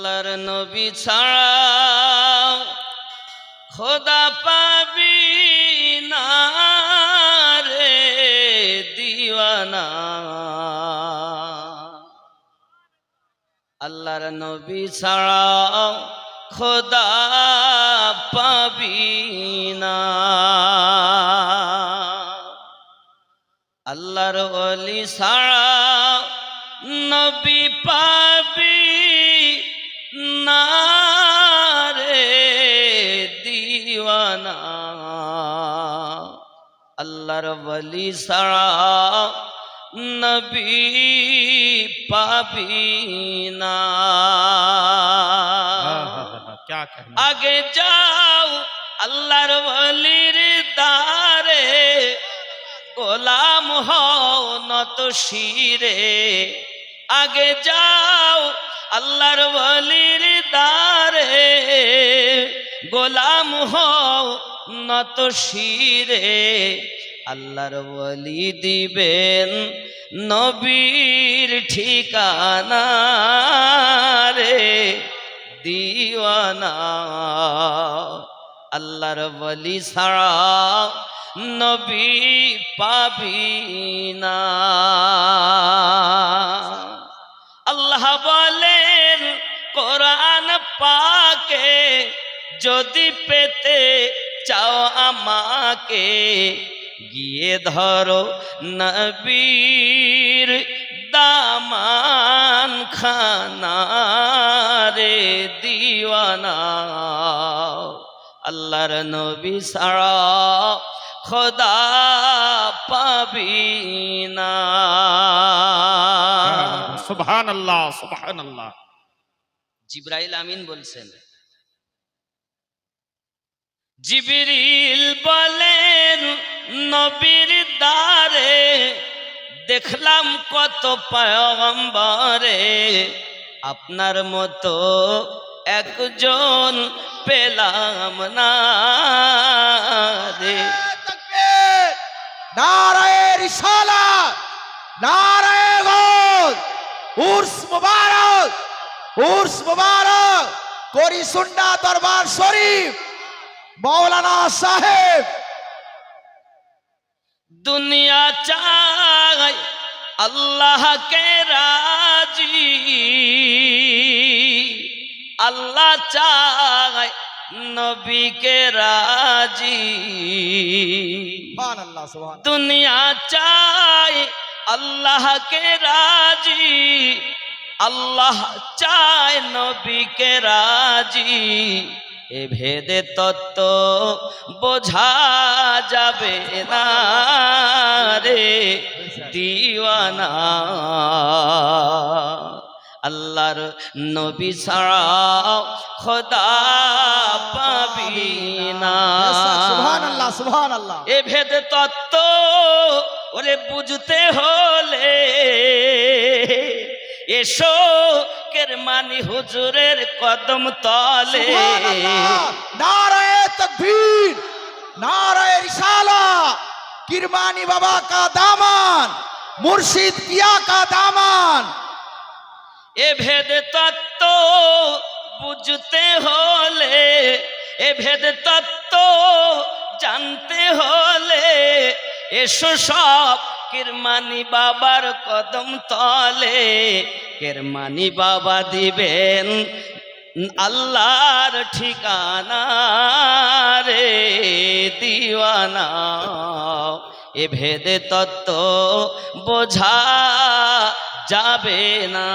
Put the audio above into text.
আল্লাহর নবী ছাড়া খোদা পাবি না রে দিওয়ানা। আল্লাহর নবী ছাড়া খোদা পাবি না। আল্লাহর অলি ছাড়া নবী পাবি না রে দিওয়ানা। আল্লাহর বলি সারা নবী পাবি না। আগে যাও আল্লাহর বলির দারে গোলাম হও নত শিরে। আগে যাও আল্লাহর বলির দারে গোলাম হও নত শিরে। আল্লাহর বলি দিবেন নবীর ঠিকানা রে দিওয়ানা। আল্লাহর বলি ছাড়া নবী পাবি না। আল্লাহ বলেন কোরআন পাকে যদি পেতে চাও আমাকে, গিয়ে ধরো নবীর দামান খানারে দিওয়ানা। আল্লাহর নবী সারা খোদা পাবি না। সুবহান আল্লাহ সুবহান আল্লাহ জিব্রাইল আমিন বলছেন। জিবরিল বলেন নবীর দ্বারে দেখলাম কত পয়গম্বরে। আপনার মতো একজন পেলাম না রে। তকবীর নারায়ে রিসালাত নারায়ে গৌস উর্স মুবারক। উর্স মুবারক। করি সুন্না দরবার শরীফ। মৌলানা সাহেব। দুনিয়া চাই আল্লাহ কে রাজি। আল্লাহ চাই নবী কে রাজি দুনিয়া চাই আল্লাহ কে রাজি। আল্লাহ চায় নবীকে রাজি। এ ভেদে তত্ত্ব বোঝা যাবে না রে দিওয়ানা। আল্লাহর নবী ছাড়া খোদা পাবি না। সুবহানাল্লাহ সুবহানাল্লাহ। এ ভেদ তত্ত্ব ওরে বুঝতে হলে এসো কেরমানি হুজুরের কদম তলে। নারায় তকবীর নারায় রিসালা। কিরমানি বাবা কা দামান মুর্শিদ কিয়া কা দামান এ ভেদ তত্ত্ব বুঝতে হলে এ ভেদ তত্ত্ব জানতে হলে এসো সব কিরমানি বাবার কদম তলে। কিরমানি বাবা দিবেন আল্লাহর ঠিকানা রে দিওয়ানা। এ ভেদে তত্ত্ব বোঝা যাবে না।